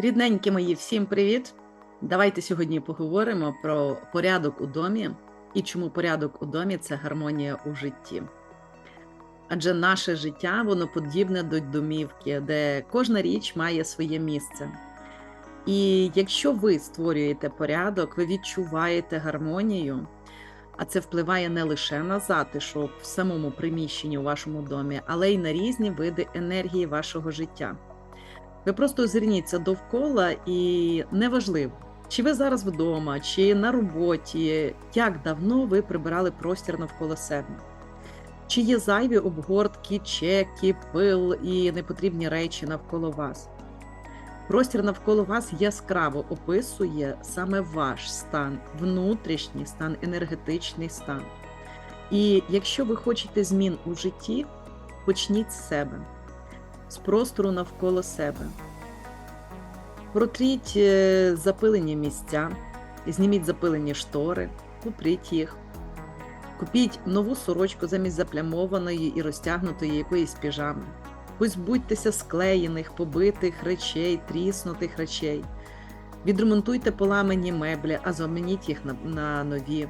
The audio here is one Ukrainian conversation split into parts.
Рідненькі мої, всім привіт! Давайте сьогодні поговоримо про порядок у домі і чому порядок у домі це гармонія у житті. Адже наше життя воно подібне до домівки, де кожна річ має своє місце. І якщо ви створюєте порядок, ви відчуваєте гармонію, а це впливає не лише на затишок в самому приміщенні у вашому домі, але й на різні види енергії вашого життя. Ви просто озирніться довкола, і неважливо, чи ви зараз вдома, чи на роботі, як давно ви прибирали простір навколо себе. Чи є зайві обгортки, чеки, пил і непотрібні речі навколо вас? Простір навколо вас яскраво описує саме ваш стан, внутрішній стан, енергетичний стан. І якщо ви хочете змін у житті, почніть з себе з простору навколо себе. Протріть е, запилені місця, зніміть запилені штори, купріть їх, купіть нову сорочку замість заплямованої і розтягнутої якоїсь піжами. Позбудьтеся склеєних, побитих речей, тріснутих речей. Відремонтуйте поламані меблі, а замініть їх на, на нові.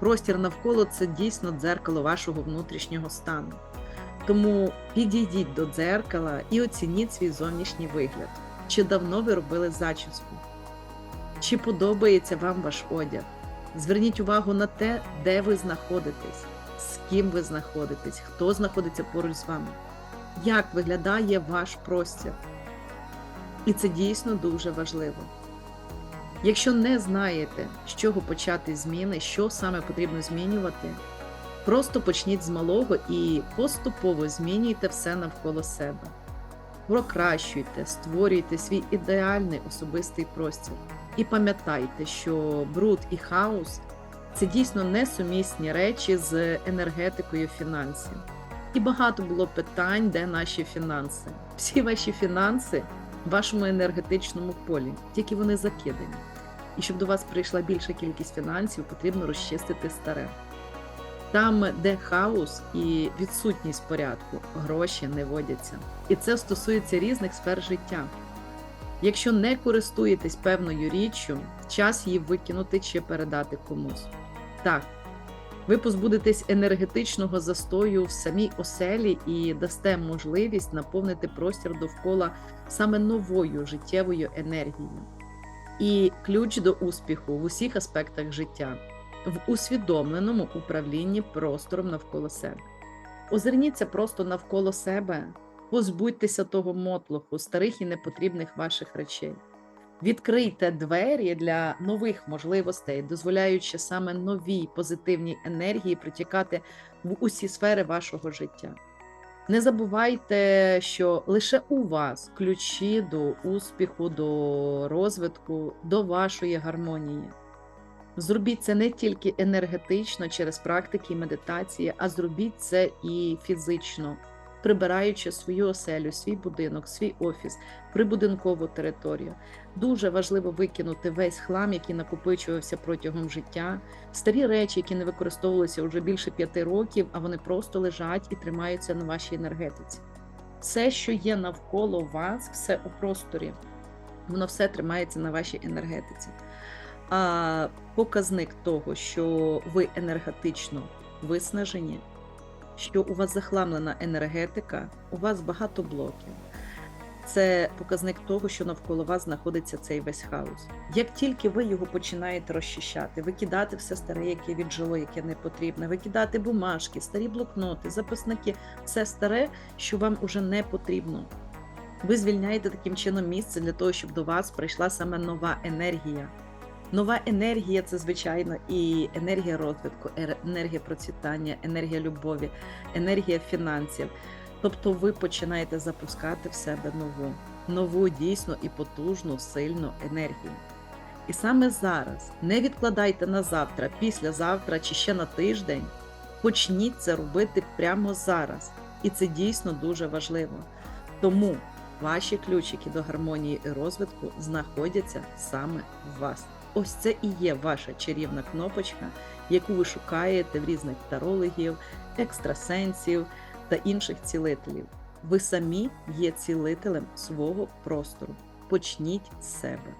Простір навколо це дійсно дзеркало вашого внутрішнього стану. Тому підійдіть до дзеркала і оцініть свій зовнішній вигляд. Чи давно ви робили зачіску? Чи подобається вам ваш одяг? Зверніть увагу на те, де ви знаходитесь, з ким ви знаходитесь, хто знаходиться поруч з вами, як виглядає ваш простір. І це дійсно дуже важливо. Якщо не знаєте, з чого почати зміни, що саме потрібно змінювати, Просто почніть з малого і поступово змінюйте все навколо себе. Прокращуйте, створюйте свій ідеальний особистий простір. І пам'ятайте, що бруд і хаос це дійсно несумісні речі з енергетикою фінансів. І багато було питань, де наші фінанси. Всі ваші фінанси в вашому енергетичному полі, тільки вони закидані. І щоб до вас прийшла більша кількість фінансів, потрібно розчистити старе. Там, де хаос і відсутність порядку, гроші не водяться. І це стосується різних сфер життя. Якщо не користуєтесь певною річчю, час її викинути чи передати комусь. Так, ви позбудетесь енергетичного застою в самій оселі і дасте можливість наповнити простір довкола саме новою життєвою енергією. І ключ до успіху в усіх аспектах життя в усвідомленому управлінні простором навколо себе. Озирніться просто навколо себе, позбудьтеся того мотлоху, старих і непотрібних ваших речей. Відкрийте двері для нових можливостей, дозволяючи саме новій позитивній енергії притікати в усі сфери вашого життя. Не забувайте, що лише у вас ключі до успіху, до розвитку, до вашої гармонії. Зробіть це не тільки енергетично через практики і медитації, а зробіть це і фізично, прибираючи свою оселю, свій будинок, свій офіс, прибудинкову територію. Дуже важливо викинути весь хлам, який накопичувався протягом життя, старі речі, які не використовувалися вже більше п'яти років, а вони просто лежать і тримаються на вашій енергетиці. Все, що є навколо вас, все у просторі, воно все тримається на вашій енергетиці а показник того, що ви енергетично виснажені, що у вас захламлена енергетика, у вас багато блоків. Це показник того, що навколо вас знаходиться цей весь хаос. Як тільки ви його починаєте розчищати, викидати все старе, яке віджило, яке не потрібне, викидати бумажки, старі блокноти, записники, все старе, що вам уже не потрібно. Ви звільняєте таким чином місце для того, щоб до вас прийшла саме нова енергія. Нова енергія це, звичайно, і енергія розвитку, енергія процвітання, енергія любові, енергія фінансів. Тобто ви починаєте запускати в себе нову, нову дійсно і потужну, сильну енергію. І саме зараз не відкладайте на завтра, післязавтра чи ще на тиждень. Почніть це робити прямо зараз. І це дійсно дуже важливо. Тому ваші ключики до гармонії і розвитку знаходяться саме в вас. Ось це і є ваша чарівна кнопочка, яку ви шукаєте в різних тарологів, екстрасенсів та інших цілителів. Ви самі є цілителем свого простору. почніть з себе.